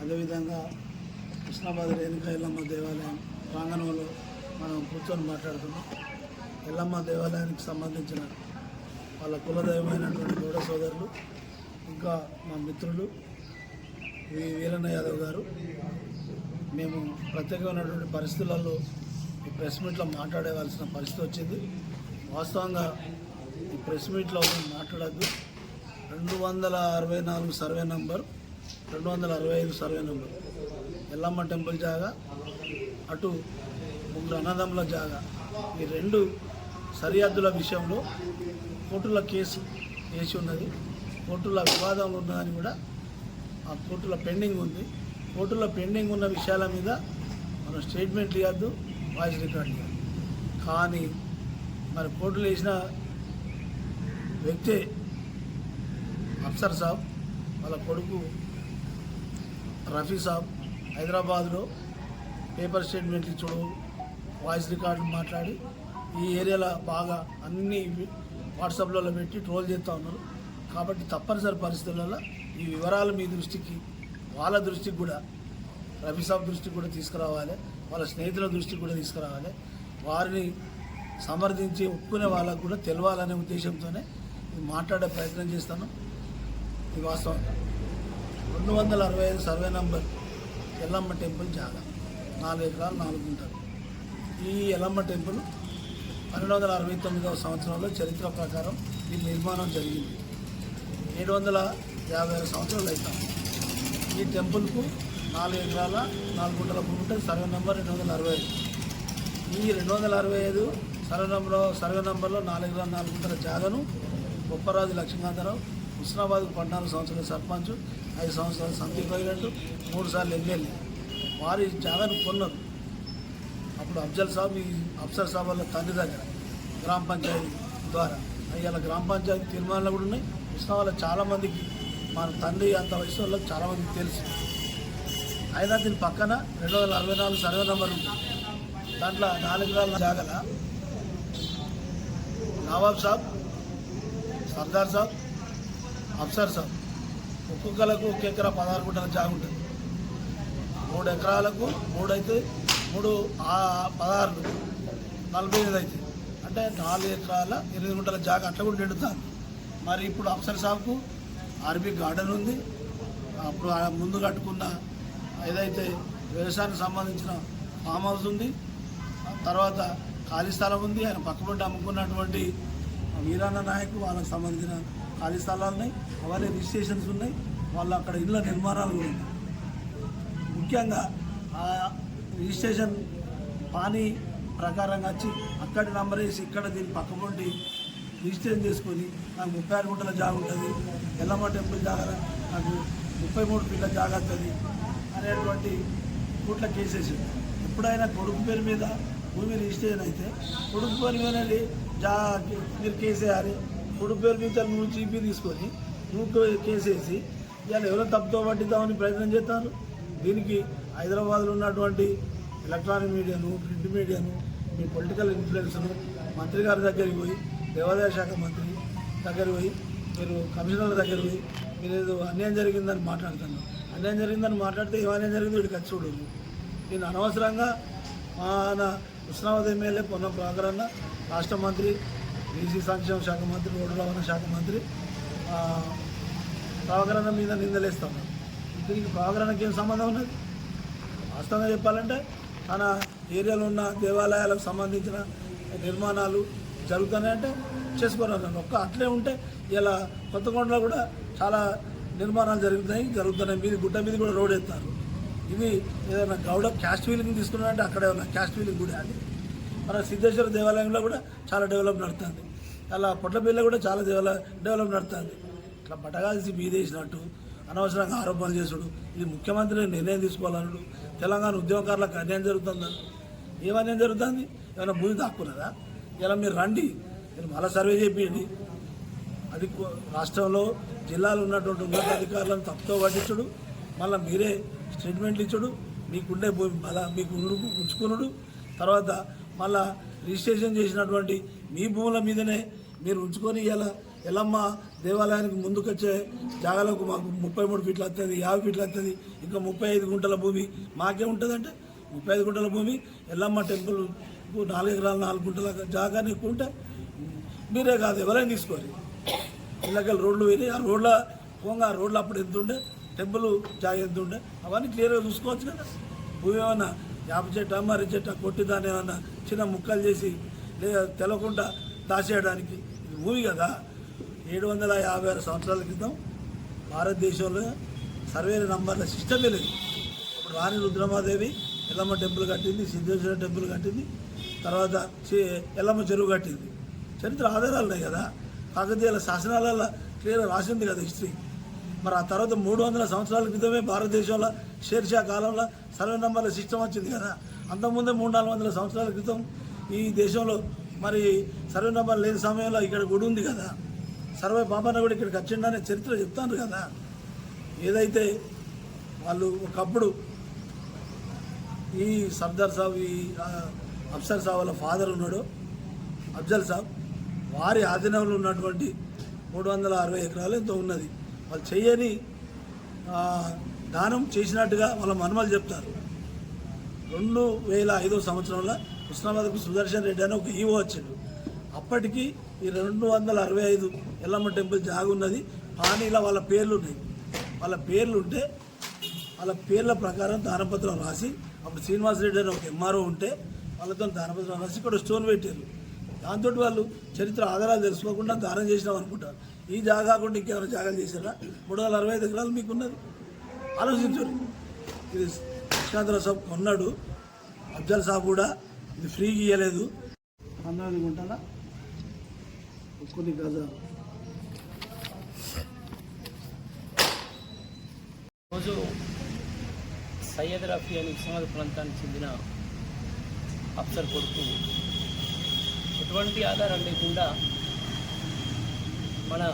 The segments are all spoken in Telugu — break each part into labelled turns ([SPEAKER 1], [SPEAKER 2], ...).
[SPEAKER 1] అదేవిధంగా కృష్ణాబాద్ రేణుకా ఎల్లమ్మ దేవాలయం ప్రాంగణంలో మనం కూర్చొని మాట్లాడుతున్నాం. ఎల్లమ్మ దేవాలయానికి సంబంధించిన వాళ్ళ కులదైవమైనటువంటి గౌడ సోదరులు ఇంకా మా మిత్రులు వి వీరన్న యాదవ్ గారు. మేము ప్రత్యేకమైనటువంటి పరిస్థితులలో ఈ ప్రెస్ మీట్లో మాట్లాడేవలసిన పరిస్థితి వచ్చింది. వాస్తవంగా ఈ ప్రెస్ మీట్లో మాట్లాడద్దు. రెండు వందల అరవై నాలుగు సర్వే నంబర్ రెండు వందల అరవై ఐదు సర్వే నెంబర్. ఎల్లమ్మ టెంపుల్ జాగా అటు ముగ్గురు అన్నదమ్ముల జాగా. ఈ రెండు సరిహద్దుల విషయంలో కోర్టుల కేసు వేసి ఉన్నది. కోర్టుల వివాదంలో ఉన్నదని కూడా ఆ కోర్టులో పెండింగ్ ఉంది. కోర్టుల పెండింగ్ ఉన్న విషయాల మీద మనం స్టేట్మెంట్ ఇవ్వద్దు వాయిస్ రికార్డ్ కానీ మరి కోర్టులు వేసిన వ్యక్తే అఫ్సర్ సాబ్ వాళ్ళ కొడుకు రఫీ సాబ్ హైదరాబాద్లో పేపర్ స్టేట్మెంట్లు ఇచ్చుడు వాయిస్ రికార్డులు మాట్లాడి ఈ ఏరియాలో బాగా అన్ని వాట్సాప్లలో పెట్టి ట్రోల్ చేస్తూ ఉన్నారు. కాబట్టి తప్పనిసరి పరిస్థితులలో ఈ వివరాలు మీ దృష్టికి వాళ్ళ దృష్టికి కూడా రఫీ సాబ్ దృష్టికి కూడా తీసుకురావాలి. వాళ్ళ స్నేహితుల దృష్టికి కూడా తీసుకురావాలి. వారిని సమర్థించి ఒప్పుకునే వాళ్ళకు కూడా తెలవాలనే ఉద్దేశంతోనే మాట్లాడే ప్రయత్నం చేస్తాను. ఇది వాస్తవం. రెండు వందల అరవై ఐదు సర్వే నంబర్ ఎల్లమ్మ టెంపుల్ జాగా నాలుగు ఎకరాలు నాలుగు గుంటలు ఈ ఎల్లమ్మ టెంపుల్ పన్నెండు వందల అరవై తొమ్మిదవ సంవత్సరంలో చరిత్ర ప్రకారం దీని నిర్మాణం జరిగింది. ఏడు వందల యాభై ఆరు సంవత్సరాలు అవుతాం ఈ టెంపుల్కు నాలుగు ఎకరాల నాలుగు గుంటల భూమి ఉంటుంది సర్వే నెంబర్ రెండు వందల అరవై ఐదు ఈ రెండు వందల అరవై ఐదు సర్వే నెంబర్ సర్వే నెంబర్లో నాలుగు ఎకరాల నాలుగు గుంటల జాగను బొప్పరాజు లక్ష్మీకాంతరావు హుస్నాబాద్ పద్నాలుగు సంవత్సరాల సర్పంచ్ ఐదు సంవత్సరాలు సమితి ప్రెసిడెంట్ మూడు సార్లు ఎమ్మెల్యే. వారి జాగాను కొన్నారు. అప్పుడు అఫ్జల్ సాబ్ ఈ అఫ్సర్ సాబ్ వాళ్ళ తండ్రి దగ్గర గ్రామ పంచాయతీ ద్వారా. ఇవాళ గ్రామ పంచాయతీ తీర్మానాలు కూడా ఉన్నాయి. కృష్ణ వాళ్ళ చాలామందికి మన తండ్రి అంత వయసు వాళ్ళకి చాలామందికి తెలుసు. అయినా దీని పక్కన రెండు వందల అరవై నాలుగు సర్వే నెంబర్ ఉంది. దాంట్లో నాలుగు వేల జాగల. నవాబ్ సాబ్ సర్దార్ సాబ్ అఫ్సర్ సాబ్. ఒక్కొక్కలకు ఒక ఎకరా పదహారు గుంటల జాగ ఉంటుంది. మూడు ఎకరాలకు మూడు అయితే మూడు పదహారు నలభై ఐదు అయితే. అంటే నాలుగు ఎకరాల ఎనిమిది గుంటల జాగ అట్లా కూడా నిండుతాను మరి ఇప్పుడు అఫ్సర్ సాబ్కు ఆర్బీ గార్డెన్ ఉంది. అప్పుడు ముందు కట్టుకున్న ఏదైతే వ్యవసాయానికి సంబంధించిన ఫామ్ హౌస్ ఉంది తర్వాత ఖాళీ స్థలం ఉంది. ఆయన పక్కనుండి అమ్ముకున్నటువంటి వీరాన్న నాయకు వాళ్ళకి సంబంధించిన ఖాళీ స్థలాలు ఉన్నాయి అవన్నీ రిజిస్ట్రేషన్స్ ఉన్నాయి వాళ్ళు అక్కడ ఇళ్ళ నిర్మాణాలు కూడా ఉన్నాయి. ముఖ్యంగా ఆ రిజిస్ట్రేషన్ పానీ ప్రకారంగా వచ్చి అక్కడ నంబర్ వేసి ఇక్కడ దీన్ని పక్కపొంటి రిజిస్ట్రేషన్ చేసుకొని నాకు ముప్పై ఆరు గుంటల జాగా ఉంటుంది ఎల్లమ్మ టెంపుల్ జాగా నాకు ముప్పై మూడు పిల్లల జాగా వస్తుంది అనేటువంటి కూట్ల కేసేసి ఎప్పుడైనా కొడుకు పేరు మీద భూమి రిజిస్ట్రేషన్ అయితే కొడుకు పేరు మీద జా మీరు కేసేయాలి కొడుకు పేరు నువ్వు చీపీ తీసుకొని నువ్వు కేసేసి ఇవాళ ఎవరో తప్పుతో పట్టిద్దామని ప్రయత్నం చేస్తారు. దీనికి హైదరాబాద్లో ఉన్నటువంటి ఎలక్ట్రానిక్ మీడియాను ప్రింట్ మీడియాను మీ పొలిటికల్ ఇన్ఫ్లుయెన్స్ను మంత్రి గారి దగ్గరికి పోయి దేవాదాయ శాఖ మంత్రి దగ్గరికి పోయి మీరు కమిషనర్ దగ్గర పోయి మీరు ఏదో అన్యాయం జరిగిందని మాట్లాడుతాను అన్యాయం జరిగిందని మాట్లాడితే ఏమన్యాయం జరిగిందో వీడికి వచ్చి చూడు నేను అనవసరంగా మన కృష్ణావతి ఎమ్మెల్యే పొన్న ప్రాకరణ రాష్ట్ర మంత్రి బీసీ సంక్షేమ శాఖ మంత్రి రోడ్డు రవాణా శాఖ మంత్రి ఆ, మీద నిందలేస్తాం దీనికి ప్రాకరణకి ఏం సంబంధం ఉన్నది? వాస్తవంగా చెప్పాలంటే తన ఏరియాలో ఉన్న దేవాలయాలకు సంబంధించిన నిర్మాణాలు జరుగుతున్నాయంటే చేసుకోరాను ఒక్క అట్లే ఉంటే ఇలా కొత్తకొండలో కూడా చాలా నిర్మాణాలు జరుగుతున్నాయి జరుగుతున్నాయి. మీది గుట్ట మీద కూడా రోడ్ ఎత్తారు. ఇది ఏదైనా గౌడ క్యాస్ట్ వీలింగ్ తీసుకున్నారంటే అక్కడే ఉన్న క్యాస్ట్ వీలింగ్ కూడా అది. మన సిద్ధేశ్వర దేవాలయంలో కూడా చాలా డెవలప్ నడుతుంది. అలా పొట్లపల్లిలో కూడా చాలా డెవలప్ డెవలప్ ఇట్లా బటగాల్సి బీదేసినట్టు అనవసరంగా ఆరోపణలు చేసుడు ఇది ముఖ్యమంత్రి నిర్ణయం తీసుకోవాలన్నాడు తెలంగాణ ఉద్యోగకారులకు అన్యాయం జరుగుతుందని ఏం అన్యాయం జరుగుతుంది? ఏమైనా భూమి దాక్కున్నదా? ఇలా మీరు రండి మీరు మళ్ళీ సర్వే చేయండి అది రాష్ట్రంలో జిల్లాలో ఉన్నటువంటి ఉన్నతాధికారులను తప్పుతో పట్టించడు మళ్ళీ మీరే స్టేట్మెంట్లు ఇచ్చుడు మీకుండే భూమి మళ్ళా మీకు ఉండు- ఉంచుకునుడు తర్వాత మళ్ళా రిజిస్ట్రేషన్ చేసినటువంటి మీ భూముల మీదనే మీరు ఉంచుకొని ఇలా ఎల్లమ్మ దేవాలయానికి ముందుకొచ్చే జాగాలకు మాకు ముప్పై మూడు ఫీట్లు వస్తుంది యాభై ఫీట్లు వస్తుంది ఇంకా ముప్పై ఐదు గుంటల భూమి మాకే ఉంటుందంటే ముప్పై ఐదు గుంటల భూమి ఎల్లమ్మ టెంపుల్ నాలుగు ఎకరాలు నాలుగు గుంటల జాగాని ఎక్కువ ఉంటే మీరే కాదు ఎవరైనా తీసుకోరు. ఇళ్ళకెళ్ళి రోడ్లు వెళ్ళి ఆ రోడ్ల పోగా ఆ రోడ్లు అప్పుడు ఎంత ఉండే? టెంపుల్ జాగా ఎంత ఉండే? అవన్నీ క్లియర్గా చూసుకోవచ్చు కదా. భూమి ఏమైనా యాప చెట్టు మర్రి చెట్టు కొట్టి దాన్ని ఏమన్నా చిన్న ముక్కలు చేసి లేదా తెలకుండా దాచేయడానికి. ఇది భూమి కదా. ఏడు వందల యాభై ఆరు సంవత్సరాల క్రితం భారతదేశంలో సర్వే నంబర్ల సిస్టమే లేదు. ఇప్పుడు రాణి రుద్రమాదేవి ఎల్లమ్మ టెంపుల్ కట్టింది సిద్ధేశ్వర టెంపుల్ కట్టింది తర్వాత ఎల్లమ్మ చెరువు కట్టింది. చరిత్ర ఆధారాలు ఉన్నాయి కదా. కాకతీయుల శాసనాలలో క్లియర్ రాసింది కదా హిస్టరీ. మరి ఆ తర్వాత మూడు వందల సంవత్సరాల క్రితమే భారతదేశంలో షేర్షా కాలంలో సర్వే నంబర్ల సిస్టమ్ వచ్చింది కదా. అంతకుముందే మూడు నాలుగు వందల సంవత్సరాల క్రితం ఈ దేశంలో మరి సర్వే నంబర్ లేని సమయంలో ఇక్కడ గుడి ఉంది కదా. సర్వే బాబాన్న కూడా ఇక్కడికి వచ్చిండనే చరిత్ర చెప్తాను కదా. ఏదైతే వాళ్ళు ఒకప్పుడు ఈ సర్దార్ సాబ్ ఈ అఫ్సర్ సాబ్ వాళ్ళ ఫాదర్ ఉన్నాడు అఫ్జల్ సాబ్. వారి ఆధీనంలో ఉన్నటువంటి మూడు వందల అరవై ఎకరాలు ఎంతో ఉన్నది. వాళ్ళు చేయని దానం చేసినట్టుగా వాళ్ళ మనుమలు చెప్తారు. రెండు వేల ఐదో సంవత్సరంలో కృష్ణాబాద్కు సుదర్శన్ రెడ్డి అని ఒక ఈవో వచ్చిండు. అప్పటికి ఈ రెండు వందల అరవై ఐదు ఎల్లమ్మ టెంపుల్ జాగున్నది. పానీలో వాళ్ళ పేర్లు ఉన్నాయి వాళ్ళ పేర్లు ఉంటే వాళ్ళ పేర్ల ప్రకారం దానపత్రం రాసి అప్పుడు శ్రీనివాస్ రెడ్డి అని ఒక ఎంఆర్ఓ ఉంటే వాళ్ళతో దానపత్రం రాసి ఇక్కడ స్టోన్ పెట్టారు. దాంతో వాళ్ళు చరిత్ర ఆధారాలు తెలుసుకోకుండా దానం చేసినాం అనుకుంటారు. ఈ జాగా కూడా ఇంకేమైనా జాగాలు చేశారా? మూడు వందల అరవై ఐదు ఎకరాలు మీకున్నది. ఆలోచించరు ఇది కృష్ణాంధ్రరావు సాబ్ కొన్నాడు. అఫ్జల్ సాబ్ కూడా ఇది ఫ్రీగా ఇవ్వలేదు పంతొమ్మిది గుంటల కొన్ని గజాలు
[SPEAKER 2] రోజు సయ్యద్ రఫీ అని ఉస్మానాబాద్ ప్రాంతానికి చెందిన అఫ్సర్ కొడుకు. ఎటువంటి ఆధారం లేకుండా మన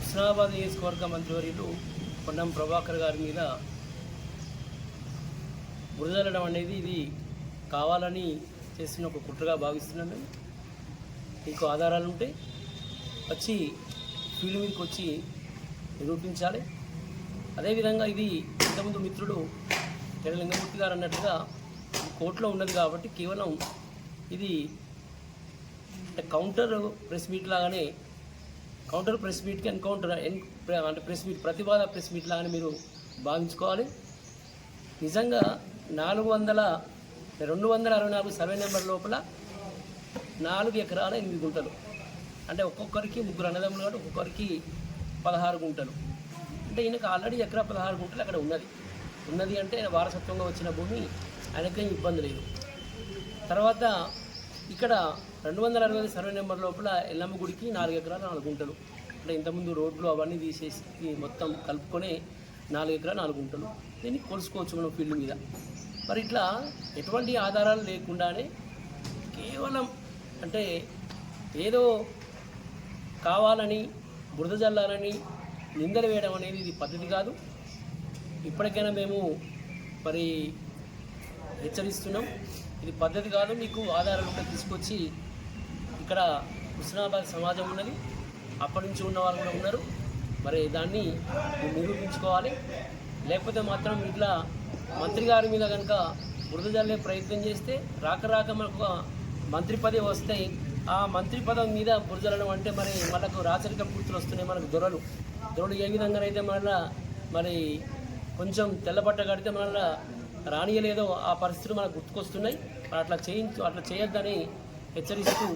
[SPEAKER 2] హుస్నాబాద్ నియోజకవర్గ మంత్రివర్యులు పొన్నం ప్రభాకర్ గారి మీద బురదలడం అనేది ఇది కావాలని చేసిన ఒక కుట్రగా భావిస్తున్నాను. మీకు ఆధారాలు ఉంటే వచ్చి ఫీల్డ్ మీదకి వచ్చి నిరూపించాలి. అదేవిధంగా ఇది ఇంతకుముందు మిత్రుడు తెల లింగమూర్తి గారు అన్నట్టుగా కోర్టులో ఉన్నది కాబట్టి కేవలం ఇది అంటే కౌంటర్ ప్రెస్ మీట్ లాగానే కౌంటర్ ప్రెస్ మీట్కి ఎన్కౌంటర్ ఎన్ అంటే ప్రెస్ మీట్ ప్రతివాద ప్రెస్ మీట్ లాగానే మీరు భావించుకోవాలి. నిజంగా నాలుగు వందల రెండు వందల అరవై నాలుగు సర్వే నెంబర్ లోపల నాలుగు ఎకరాల ఎనిమిది గుంటలు. అంటే ఒక్కొక్కరికి ముగ్గురు అన్నదమ్ములు కాబట్టి ఒక్కొక్కరికి పదహారు గుంటలు. అంటే ఈయనకు ఆల్రెడీ ఎకరా పదహారు గుంటలు అక్కడ ఉన్నది. ఉన్నది అంటే వారసత్వంగా వచ్చిన భూమి ఆయనకేం ఇబ్బంది లేదు. తర్వాత ఇక్కడ రెండు వందల అరవై ఐదు సర్వే నెంబర్ లోపల ఎల్లమ్మ గుడికి నాలుగు ఎకరాలు నాలుగు గుంటలు. అంటే ఇంతకుముందు రోడ్లు అవన్నీ తీసేసి మొత్తం కలుపుకొని నాలుగు ఎకరాలు నాలుగు గుంటలు. దీన్ని కొలుసుకోవచ్చు మనం ఫీల్డ్ మీద. మరి ఇట్లా ఎటువంటి ఆధారాలు లేకుండానే కేవలం అంటే ఏదో కావాలని బురద జల్లాలని నిందలు వేయడం అనేది ఇది పద్ధతి కాదు. ఇప్పటికైనా మేము మరి హెచ్చరిస్తున్నాం. ఇది పద్ధతి కాదు మీకు ఆధారాలు ఉంటే తీసుకొచ్చి ఇక్కడ హుస్నాబాద్ సమాజం ఉన్నది. అప్పటి నుంచి ఉన్న వాళ్ళు కూడా ఉన్నారు. మరి దాన్ని నిరూపించుకోవాలి. లేకపోతే మాత్రం ఇట్లా మంత్రి గారి మీద కనుక బురద జల్లే ప్రయత్నం చేస్తే రాక రాక మనకు మంత్రి పదవి వస్తే ఆ మంత్రి పదం మీద బురద అంటే మరి మనకు రాచరిక పూర్తులు వస్తున్నాయి మనకు దొరలు. దొరలు ఏ విధంగానైతే మళ్ళీ మరి కొంచెం తెల్లబట్ట కడితే మళ్ళా రానియలేదో ఆ పరిస్థితులు మనకు గుర్తుకొస్తున్నాయి. అట్లా చేయించు అట్లా చేయొద్దని హెచ్చరిస్తూ